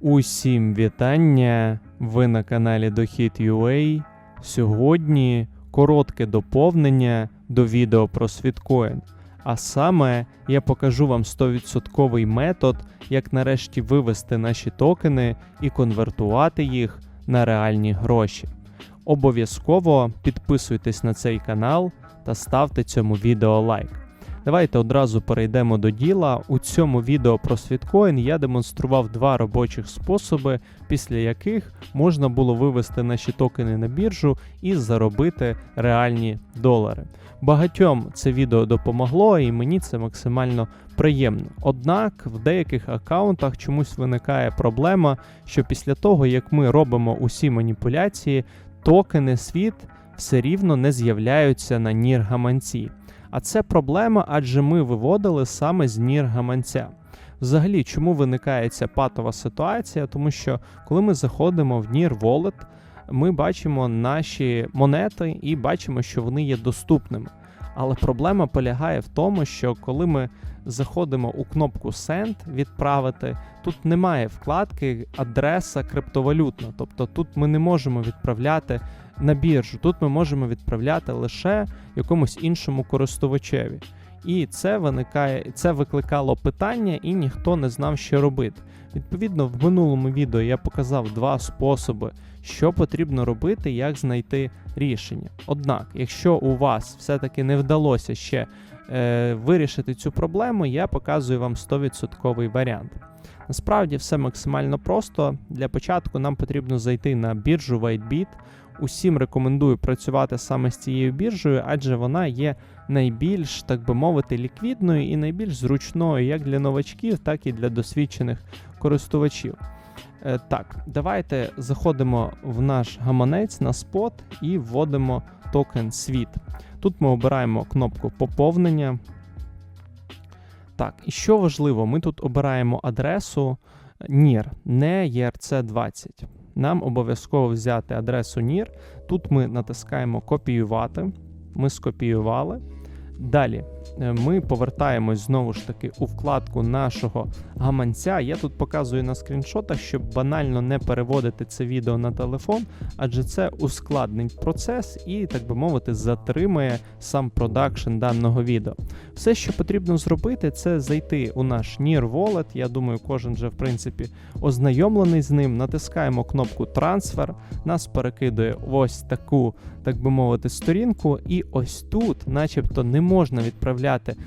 Усім вітання! Ви на каналі Дохід.ua. Сьогодні коротке доповнення до відео про світкоін. А саме я покажу вам 100% метод, як нарешті вивести наші токени і конвертувати їх на реальні гроші. Обов'язково підписуйтесь на цей канал та ставте цьому відео лайк. Давайте одразу перейдемо до діла. У цьому відео про світкоін я демонстрував два робочих способи, після яких можна було вивести наші токени на біржу і заробити реальні долари. Багатьом це відео допомогло, і мені це максимально приємно. Однак в деяких аккаунтах чомусь виникає проблема, що після того, як ми робимо усі маніпуляції, токени світ все рівно не з'являються на нір гаманці. А це проблема, адже ми виводили саме з нір гаманця. Взагалі, чому виникає ця патова ситуація? Тому що коли ми заходимо в нір Wallet, ми бачимо наші монети і бачимо, що вони є доступними. Але проблема полягає в тому, що коли ми заходимо у кнопку Send відправити, тут немає вкладки адреса криптовалютна. Тобто тут ми не можемо відправляти на біржу. Тут ми можемо відправляти лише якомусь іншому користувачеві. І це виникає, це викликало питання, і ніхто не знав, що робити. Відповідно, в минулому відео я показав два способи, що потрібно робити, як знайти рішення. Однак, якщо у вас все-таки не вдалося ще е, вирішити цю проблему, я показую вам 100% варіант. Насправді все максимально просто. Для початку нам потрібно зайти на біржу WhiteBit. Усім рекомендую працювати саме з цією біржею, адже вона є найбільш, так би мовити, ліквідною і найбільш зручною як для новачків, так і для досвідчених користувачів. Е, так, давайте заходимо в наш гаманець на спот і вводимо токен світ. Тут ми обираємо кнопку поповнення. Так, і що важливо, ми тут обираємо адресу NIR, не ERC20. Нам обов'язково взяти адресу NIR. Тут ми натискаємо копіювати. Ми скопіювали. Далі ми повертаємось знову ж таки у вкладку нашого гаманця. Я тут показую на скріншотах, щоб банально не переводити це відео на телефон, адже це ускладнить процес і, так би мовити, затримує сам продакшн даного відео. Все, що потрібно зробити, це зайти у наш Near Wallet. Я думаю, кожен вже в принципі ознайомлений з ним. Натискаємо кнопку Трансфер, нас перекидує ось таку, так би мовити, сторінку, і ось тут, начебто, не можна відправляти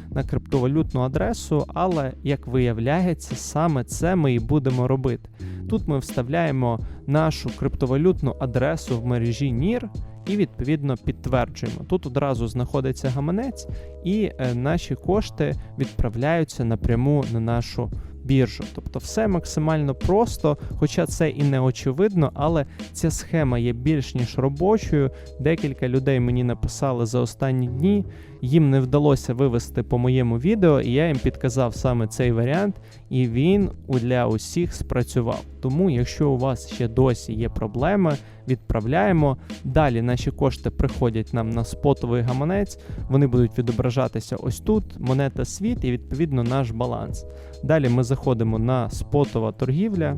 на криптовалютну адресу, але як виявляється, саме це ми і будемо робити. Тут ми вставляємо нашу криптовалютну адресу в мережі NIR і відповідно підтверджуємо. Тут одразу знаходиться гаманець, і е, наші кошти відправляються напряму на нашу біржу. Тобто все максимально просто, хоча це і не очевидно, але ця схема є більш ніж робочою. Декілька людей мені написали за останні дні. Їм не вдалося вивести по моєму відео, і я їм підказав саме цей варіант, і він для усіх спрацював. Тому, якщо у вас ще досі є проблеми, відправляємо. Далі наші кошти приходять нам на спотовий гаманець, вони будуть відображатися ось тут, монета світ і відповідно наш баланс. Далі ми заходимо на спотова торгівля,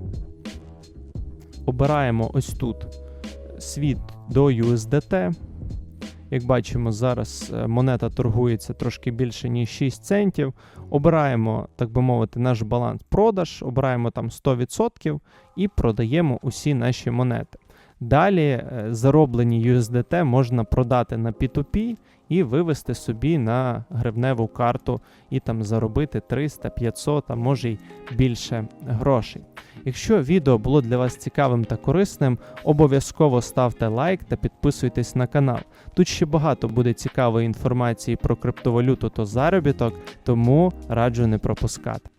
обираємо ось тут світ до USDT. Як бачимо, зараз е, монета торгується трошки більше, ніж 6 центів. Обираємо, так би мовити, наш баланс продаж, обираємо там 100% і продаємо усі наші монети. Далі е, зароблені USDT можна продати на P2P і вивести собі на гривневу карту і там заробити 300, 500, а може й більше грошей. Якщо відео було для вас цікавим та корисним, обов'язково ставте лайк та підписуйтесь на канал. Тут ще багато буде цікавої інформації про криптовалюту та заробіток, тому раджу не пропускати.